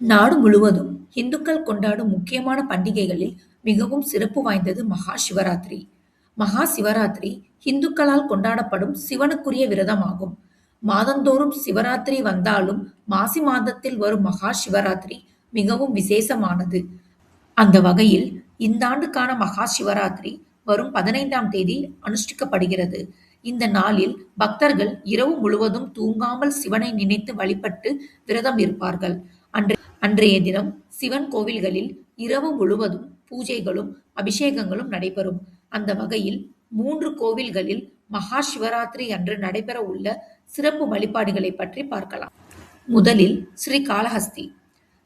நாடு முழுவதும் இந்துக்கள் கொண்டாடும் முக்கியமான பண்டிகைகளில் மிகவும் சிறப்பு வாய்ந்தது மகா சிவராத்திரி. மகா சிவராத்திரி இந்துக்களால் கொண்டாடப்படும் சிவனுக்குரிய விரதமாகும். மாதந்தோறும் சிவராத்திரி வந்தாலும் மாசி மாதத்தில் வரும் மகா சிவராத்திரி மிகவும் விசேஷமானது. அந்த வகையில் இந்தாண்டுக்கான மகா சிவராத்திரி வரும் பதினைந்தாம் தேதி அனுஷ்டிக்கப்படுகிறது. இந்த நாளில் பக்தர்கள் இரவு முழுவதும் தூங்காமல் சிவனை நினைத்து வழிபட்டு விரதம் இருப்பார்கள். அன்றைய தினம் சிவன் கோவில்களில் இரவு முழுவதும் பூஜைகளும், அபிஷேகங்களும் நடைபெறும். அந்த வகையில் மூன்று கோவில்களில் மகா சிவராத்திரி அன்று நடைபெற உள்ள சிறப்பு வழிபாடுகளைப் பற்றி பார்க்கலாம். முதலில் ஸ்ரீ காளஹஸ்தி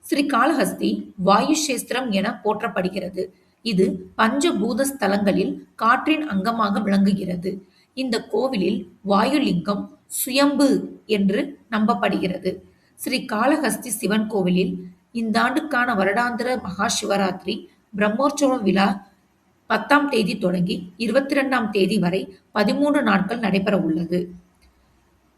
ஸ்ரீ காளஹஸ்தி வாயு சேஸ்திரம் என போற்றப்படுகிறது. இது பஞ்சபூத ஸ்தலங்களில் காற்றின் அங்கமாக விளங்குகிறது. இந்த கோவிலில் வாயு லிங்கம் சுயம்பு என்று நம்பப்படுகிறது. ஸ்ரீ காளஹஸ்தி சிவன் கோவிலில் இந்தாண்டுக்கான வருடாந்திர மகா சிவராத்திரி பிரம்மோற்சவம் விழா பத்தாம் தேதி தொடங்கி இருபத்தி ரெண்டாம் தேதி வரை பதிமூன்று நாட்கள் நடைபெற உள்ளது.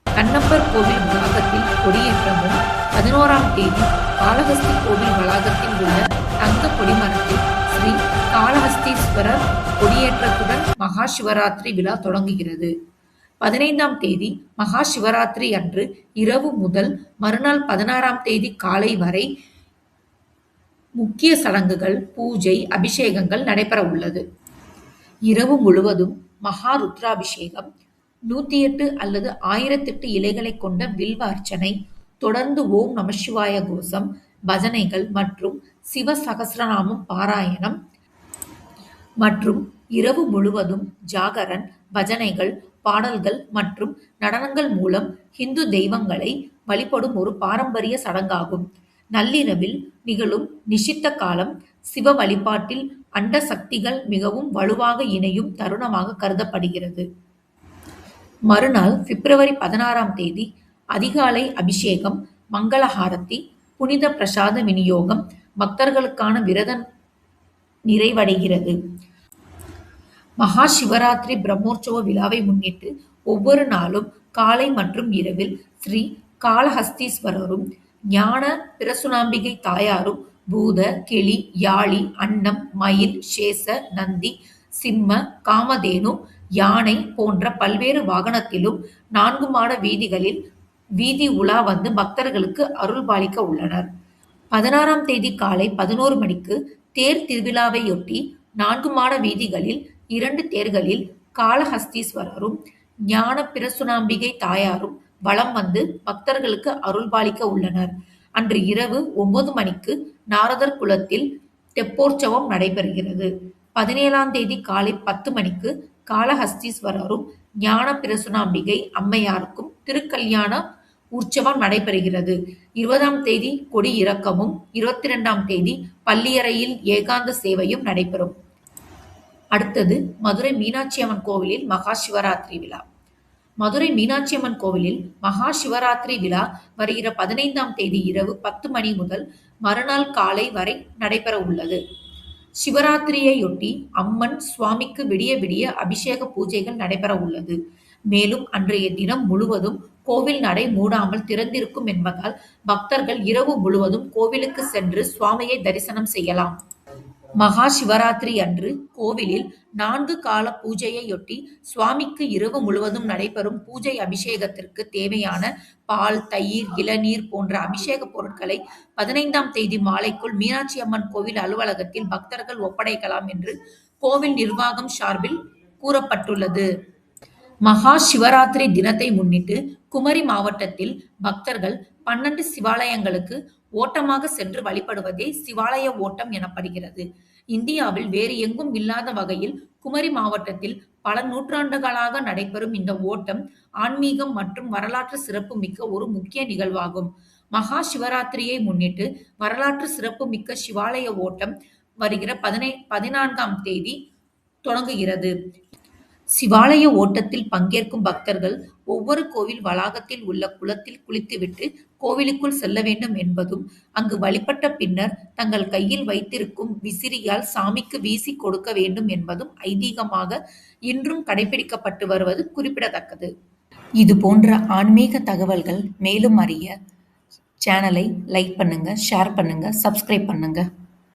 கண்ணப்பர் கோவில் வளாகத்தில் கொடியேற்றமும், பதினோராம் தேதி காளஹஸ்தி கோவில் வளாகத்தில் உள்ள தங்க கொடிமரத்தில் ஸ்ரீ காளஹஸ்தீஸ்வரர் கொடியேற்றத்துடன் மகா சிவராத்திரி விழா தொடங்குகிறது. பதினைந்தாம் தேதி மகா சிவராத்திரி அன்று இரவு முதல் மறுநாள் பதினாறாம் தேதி காலை வரை முக்கிய சடங்குகள், பூஜை, அபிஷேகங்கள் நடைபெற உள்ளது. இரவு முழுவதும் மகா ருத்ராபிஷேகம், நூத்தியெட்டு அல்லது ஆயிரத்தெட்டு இலைகளைக் கொண்ட வில்வ அர்ச்சனை, தொடர்ந்து ஓம் நமசிவாய கோஷம், பஜனைகள் மற்றும் சிவ சகசிரநாமம் பாராயணம் மற்றும் இரவு முழுவதும் ஜாகரன், பஜனைகள், பாடல்கள் மற்றும் நடனங்கள் மூலம் ஹிந்து தெய்வங்களை வழிபடும் ஒரு பாரம்பரிய சடங்காகும். நள்ளிரவில் நிகழும் நிஷித்த காலம் சிவ வழிபாட்டில் அண்ட சக்திகள் மிகவும் வலுவாக இணையும் தருணமாக கருதப்படுகிறது. மறுநாள் பிப்ரவரி பதினாறாம் தேதி அதிகாலை அபிஷேகம், மங்களஹாரதி, புனித பிரசாத விநியோகம் பக்தர்களுக்கான விரதம் நிறைவடைகிறது. மகா சிவராத்திரி பிரம்மோற்சவ விழாவை முன்னிட்டு ஒவ்வொரு நாளும் காலை மற்றும் இரவில் ஸ்ரீ காளஹஸ்தீஸ்வரரும், ஞான பிரசுனாம்பிகை தாயாரும் பூத, கிளி, யாழி அன்னம், மயில், சேஷ, நந்தி, சிம்ம, காமதேனு, யானை போன்ற பல்வேறு வாகனத்திலும் நான்கு மாட வீதிகளில் வீதி உலா வந்து பக்தர்களுக்கு அருள்பாலிக்க உள்ளனர். பதினாறாம் தேதி காலை பதினோரு மணிக்கு தேர் திருவிழாவையொட்டி நான்கு மாட வீதிகளில் இரண்டு தேர்களில் காளஹஸ்தீஸ்வரரும், ஞான பிரசுனாம்பிகை தாயாரும் வலம் வந்து பக்தர்களுக்கு அருள்பாலிக்க உள்ளனர். அன்று இரவு ஒன்பது மணிக்கு நாரதர் குலத்தில் தெப்போற்சவம் நடைபெறுகிறது. பதினேழாம் தேதி காலை பத்து மணிக்கு காளஹஸ்தீஸ்வரரும், ஞான பிரசுனாம்பிகை அம்மையாருக்கும் திருக்கல்யாண உற்சவம் நடைபெறுகிறது. இருபதாம் தேதி கொடி இறக்கமும், இருபத்திரண்டாம் தேதி பள்ளியறையில் ஏகாந்த சேவையும் நடைபெறும். அடுத்தது மதுரை மீனாட்சியம்மன் கோவிலில் மகா சிவராத்திரி விழா மதுரை மீனாட்சி அம்மன் கோவிலில் மகா சிவராத்திரி விழா வருகிற பதினைந்தாம் தேதி இரவு பத்து மணி முதல் மறுநாள் காலை வரை நடைபெற உள்ளது. சிவராத்திரியையொட்டி அம்மன், சுவாமிக்கு விடிய விடிய அபிஷேக பூஜைகள் நடைபெற உள்ளது. மேலும் அன்றைய தினம் முழுவதும் கோவில் நடை மூடாமல் திறந்திருக்கும் என்பதால் பக்தர்கள் இரவு முழுவதும் கோவிலுக்கு சென்று சுவாமியை தரிசனம் செய்யலாம். மகா சிவராத்திரி அன்று கோவிலில் நான்கு கால பூஜையையொட்டி சுவாமிக்கு இரவு முழுவதும் நடைபெறும் பூஜை, அபிஷேகத்திற்கு தேவையான பால், தயிர், இளநீர் போன்ற அபிஷேக பொருட்களை பதினைந்தாம் தேதி மாலைக்குள் மீனாட்சி அம்மன் கோவில் அலுவலகத்தில் பக்தர்கள் ஒப்படைக்கலாம் என்று கோவில் நிர்வாகம் சார்பில் கூறப்பட்டுள்ளது. மகா சிவராத்திரி தினத்தை முன்னிட்டு குமரி மாவட்டத்தில் பக்தர்கள் பன்னெண்டு சிவாலயங்களுக்கு ஓட்டமாக சென்று வழிபடுவதே சிவாலய ஓட்டம் எனப்படுகிறது. இந்தியாவில் வேறு எங்கும் இல்லாத வகையில் குமரி மாவட்டத்தில் பல நூற்றாண்டுகளாக நடைபெறும் இந்த ஓட்டம் ஆன்மீகம் மற்றும் வரலாற்று சிறப்பு மிக்க ஒரு முக்கிய நிகழ்வாகும். மகா சிவராத்திரியை முன்னிட்டு வரலாற்று சிறப்பு மிக்க சிவாலய ஓட்டம் வருகிற பதினை பதினான்காம் தேதி தொடங்குகிறது. சிவாலய ஓட்டத்தில் பங்கேற்கும் பக்தர்கள் ஒவ்வொரு கோவில் வளாகத்தில் உள்ள குளத்தில் குளித்துவிட்டு கோவிலுக்குள் செல்ல வேண்டும் என்பதும், அங்கு வழிபட்ட பின்னர் தங்கள் கையில் வைத்திருக்கும் விசிறியால் சாமிக்கு வீசிக் கொடுக்க வேண்டும் என்பதும் ஐதீகமாக இன்றும் கடைபிடிக்கப்பட்டு வருவது குறிப்பிடத்தக்கது. இது போன்ற ஆன்மீக தகவல்கள் மேலும் அறிய சேனலை லைக் பண்ணுங்க, ஷேர் பண்ணுங்க, சப்ஸ்கிரைப் பண்ணுங்க.